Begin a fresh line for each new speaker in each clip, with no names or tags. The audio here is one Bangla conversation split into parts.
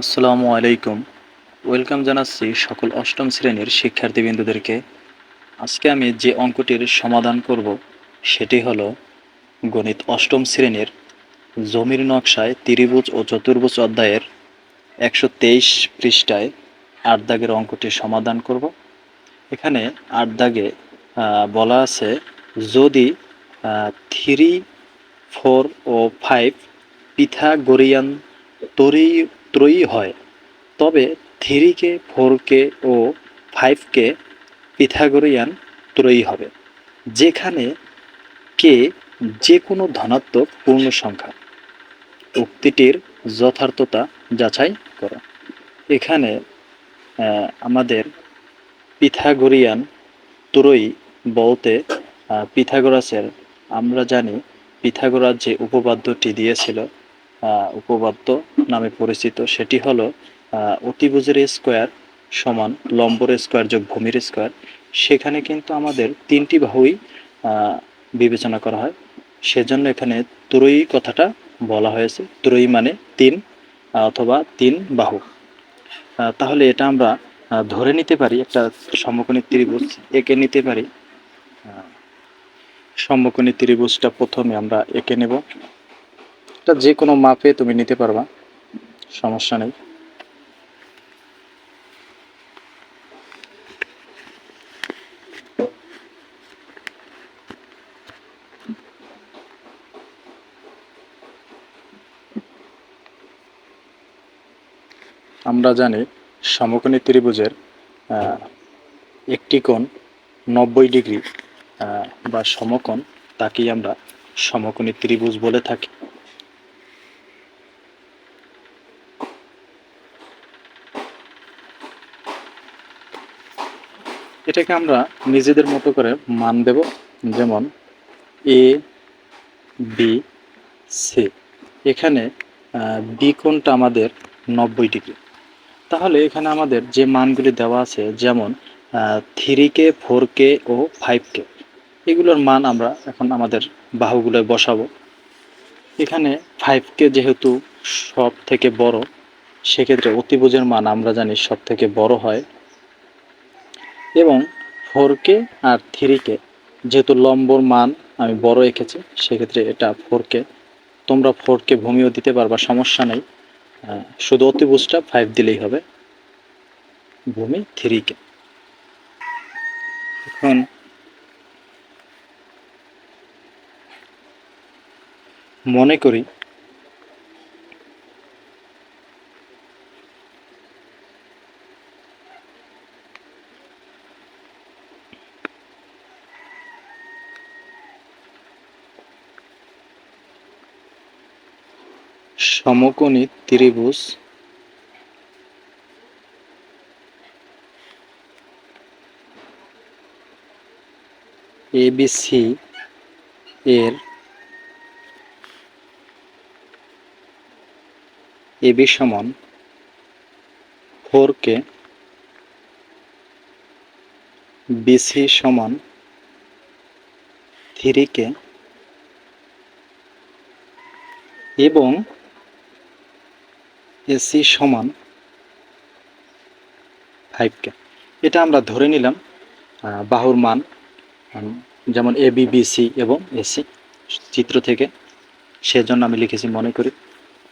আসসালামু আলাইকুম। ওয়েলকাম জানাচ্ছি সকল অষ্টম শ্রেণির শিক্ষার্থীবৃন্দদেরকে। আজকে আমি যে অঙ্কটির সমাধান করব, সেটি হল গণিত অষ্টম শ্রেণির জমির নকশায় ত্রিভুজ ও চতুর্ভুজ অধ্যায়ের একশো তেইশ পৃষ্ঠায় আট দাগের অঙ্কটির সমাধান করব। এখানে আট দাগে বলা আছে, যদি থ্রি, ফোর ও ফাইভ পিথাগোরিয়ান তরি ত্রয়ী হয়। তবে থ্রিকে, ফোরকে ও ফাইভকে পিথাগোরিয়ান ত্রয়ী হবে, যেখানে কে যে কোনো ধনাত্মক পূর্ণ সংখ্যা। উক্তিটির যথার্থতা যাচাই করো। এখানে আমাদের পিথাগোরিয়ান ত্রয়ী বলতে পিথাগোরাসের, আমরা জানি, পিথাগোরাস যে উপপাদ্যটি দিয়েছিল উপপাদ্য নামে পরিচিত, সেটি হলো অতিভুজের স্কোয়ার সমান লম্বর স্কোয়ার যোগ ভূমির স্কোয়ার। সেখানে কিন্তু আমাদের তিনটি বাহুই বিবেচনা করা হয়। সেজন্য এখানে ত্রয়ী কথাটা বলা হয়েছে। ত্রয়ী মানে তিন, অথবা তিন বাহু। তাহলে এটা আমরা ধরে নিতে পারি, একটা সমকোণী ত্রিভুজ এঁকে নিতে পারি। সমকোণী ত্রিভুজটা প্রথমে আমরা এঁকে নেব। এটা যে কোনো মাপে তুমি নিতে পারবা। সমস্যা নেই। আমরা জানি সমকোণী ত্রিভুজের একটি কোণ নব্বই ডিগ্রি বা সমকোণ, তাকেই আমরা সমকোণী ত্রিভুজ বলে থাকি। এটাকে আমরা নিজেদের মতো করে মান দেব, যেমন এ বি সি এখানে বি কোণটা আমাদের নব্বই ডিগ্রি। তাহলে এখানে আমাদের যে মানগুলি দেওয়া আছে, যেমন থ্রি কে ফোর কে ও ফাইভ কে এগুলোর মান আমরা এখন আমাদের বাহুগুলোয় বসাবো। এখানে ফাইভ কে যেহেতু সব থেকে বড়, সেক্ষেত্রে অতিভুজের মান আমরা জানি সব থেকে বড় হয় এবং ফোর কে আর থ্রি কে যেহেতু লম্বর মান আমি বড় এঁকেছি, সেক্ষেত্রে এটা ফোর কে তোমরা ফোর কে ভূমিও দিতে পারবা, সমস্যা নেই। শুধু অতিভুজটা ফাইভ দিলেই হবে। ভূমি থ্রি কে এখন মনে করি সমকোণী ত্রিভুজ। এবিসি এর এবি সমান ফোর কে বিসি সমান থ্রি কে এবং এসি সমান ফাইভ কে। এটা আমরা ধরে নিলাম বাহুর মান যেমন এ বি বি সি এবং এসি চিত্র থেকে। সেজন্য আমি লিখেছি মনে করি।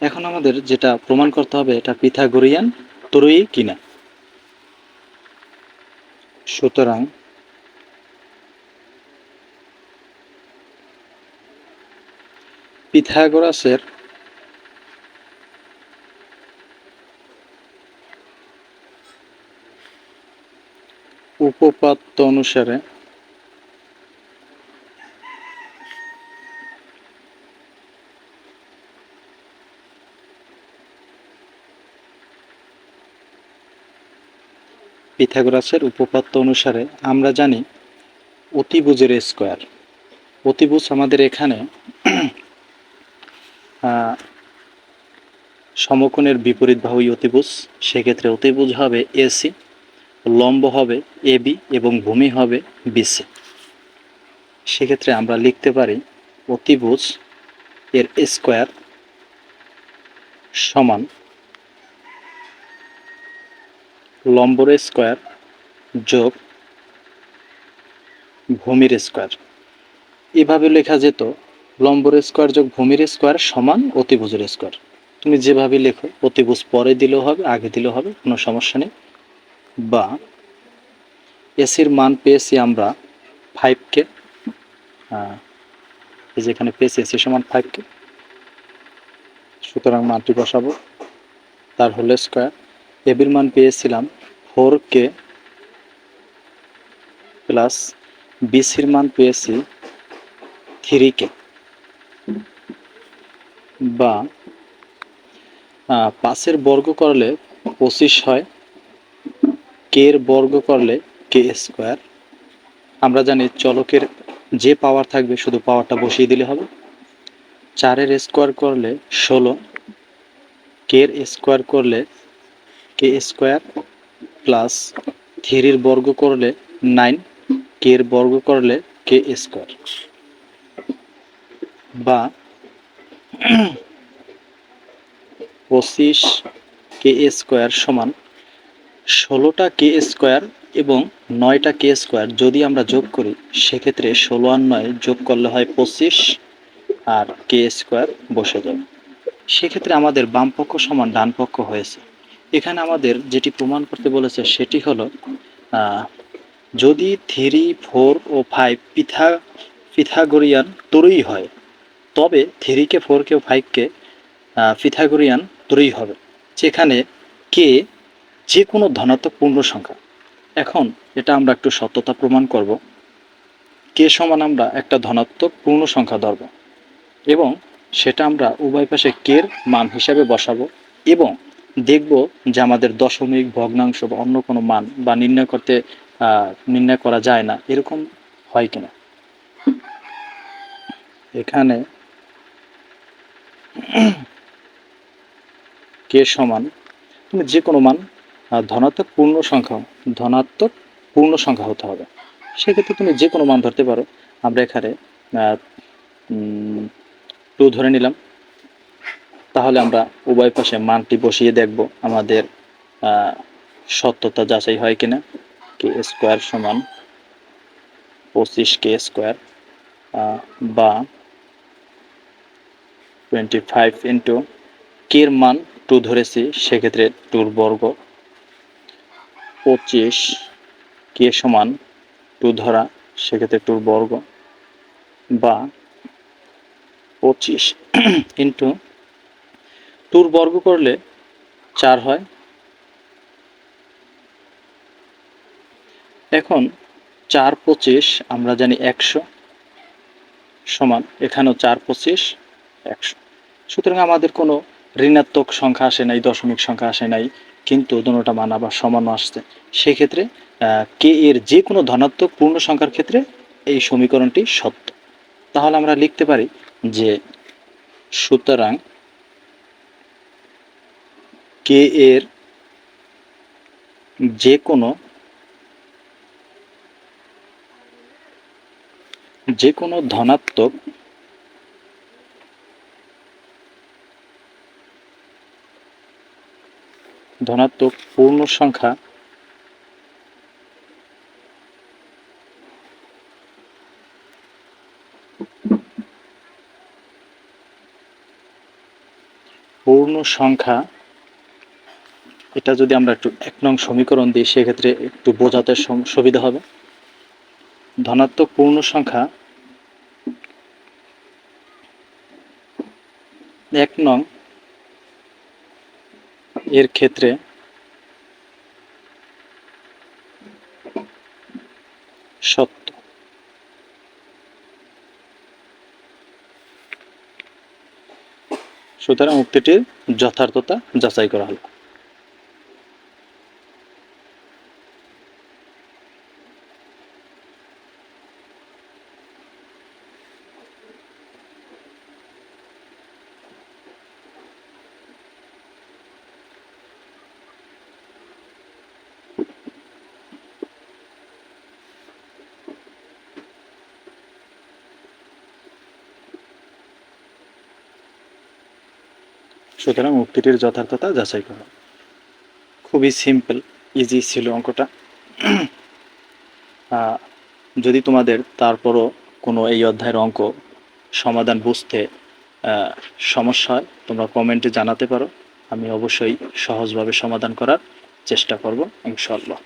এখন আমাদের যেটা প্রমাণ করতে হবে, এটা পিথাগোরিয়ান ত্রয়ী কিনা। সুতরাং পিথাগোরাসের উপপাদ্য অনুসারে পিথাগোরাসের উপপাদ্য অনুসারে আমরা জানি অতিভুজের স্কোয়ার। অতিভুজ আমাদের এখানে সমকোণের বিপরীত বাহুই অতিভুজ। সেক্ষেত্রে অতিভুজ হবে এসি। লম্ব হবে, এ, বি এবং ভূমি হবে বিসি সেক্ষেত্রে আমরা লিখতে পারি অতিভুজ এর স্কোয়ার সমান লম্বর স্কোয়ার যোগ ভূমির স্কোয়ার। এভাবে লেখা যেত, লম্বর স্কোয়ার যোগ ভূমির স্কোয়ার সমান অতিভুজের স্কোয়ার। তুমি যেভাবে লেখো, অতিভুজ পরে দিলেও হবে, আগে দিলেও হবে, কোনো সমস্যা নেই। বা এসির মান পেয়েছি আমরা ফাইভকে এই যেখানে পেয়েছি এসি সমান ফাইভ কে সুতরাং মানটি বসাবো, তার হোল স্কোয়ার এবির মান পেয়েছিলাম ফোর কে প্লাস বিসির মান পেয়েছি থ্রি কে বা পাঁচের বর্গ করলে পঁচিশ হয় কে এর বর্গ করলে কে স্কোয়ার? আমরা জানি চলকের যে পাওয়ার থাকবে শুধু পাওয়ারটা বসিয়ে দিলে হবে। চারের স্কোয়ার করলে ষোলো কে এর স্কোয়ার করলে কে স্কোয়ার প্লাস থ্রির বর্গ করলে নাইন কে এর বর্গ করলে কে স্কোয়ার। বা পঁচিশ কে স্কোয়ার সমান ষোলোটা কে স্কোয়ার এবং নয়টা কে স্কোয়ার যদি আমরা যোগ করি, সেক্ষেত্রে ষোলো আর নয় যোগ করলে হয় পঁচিশ আর কে স্কোয়ার বসে যাবে সেক্ষেত্রে আমাদের বাম পক্ষ সমান ডান পক্ষ হয়েছে। এখানে আমাদের যেটি প্রমাণ করতে বলেছে সেটি হলো যদি থ্রি, ফোর ও ফাইভ পিথা, পিথাগোরিয়ান তরুই হয়, তবে থ্রিকে, ফোরকে ও ফাইভকে পিথাগোরিয়ান তরুই হবে। যেখানে কে যে কোনো ধনাত্মক পূর্ণ সংখ্যা। এখন এটা আমরা একটু সত্যতা প্রমাণ করব। কে সমান আমরা একটা ধনাত্মক পূর্ণ সংখ্যা ধরব এবং সেটা আমরা উভয় পাশে কের মান হিসাবে বসাবো এবং দেখব যে আমাদের দশমিক, ভগ্নাংশ বা অন্য কোনো মান বা নির্ণয় করতে নির্ণয় করা যায় না। এরকম হয় কিনা? এখানে কে সমান, তুমি যে কোনো মান ধনাত্মক পূর্ণ সংখ্যা, ধনাত্মক পূর্ণ সংখ্যা হতে হবে। সেক্ষেত্রে তুমি যে কোনো মান ধরতে পারো। আমরা এখানে টু ধরে নিলাম। তাহলে আমরা উভয় পাশে মানটি বসিয়ে দেখব আমাদের সত্যতা যাচাই হয় কিনা। কে স্কোয়ার সমান পঁচিশ কে স্কোয়ার বা টোয়েন্টি ফাইভ ইন্টু কের মান টু ধরেছি। সেক্ষেত্রে টুর বর্গ পঁচিশ, কে সমান টু ধরা, সেক্ষেত্রে টুর বর্গ। বা পঁচিশ ইন্টু টুর বর্গ করলে চার হয়। এখন চার পঁচিশ, আমরা জানি একশো সমান, এখানেও চার পঁচিশ, একশো। সুতরাং আমাদের কোনো ঋণাত্মক সংখ্যা আসে নাই, দশমিক সংখ্যা আসে নাই। কিন্তু দুটোটা মান আবার সমান আসছে। সেক্ষেত্রে কে এর যে কোনো ধনাত্মক পূর্ণ সংখ্যার ক্ষেত্রে এই সমীকরণটি সত্য। তাহলে আমরা লিখতে পারি যে সুতরাং কে এর যে কোনো যে কোনো ধনাত্মক ধনাত্মক পূর্ণ সংখ্যা পূর্ণ সংখ্যা, এটা যদি আমরা একটু এক নং সমীকরণ দিই সেক্ষেত্রে একটু বোঝাতে সুবিধা হবে। ধনাত্মক পূর্ণ সংখ্যা এক নং এর ক্ষেত্রে সত্য। সুতরাং উক্তিটির যথার্থতা যাচাই করা হলো। সুতরাং উক্তিটির যথার্থতা যাচাই করা। খুবই সিম্পল ইজি ছিল অঙ্কটা। যদি তোমাদের তারপরও কোনো এই অধ্যায়ের অঙ্ক সমাধান বুঝতে সমস্যা হয়, তোমরা কমেন্টে জানাতে পারো। আমি অবশ্যই সহজভাবে সমাধান করার চেষ্টা করব ইনশাল্লাহ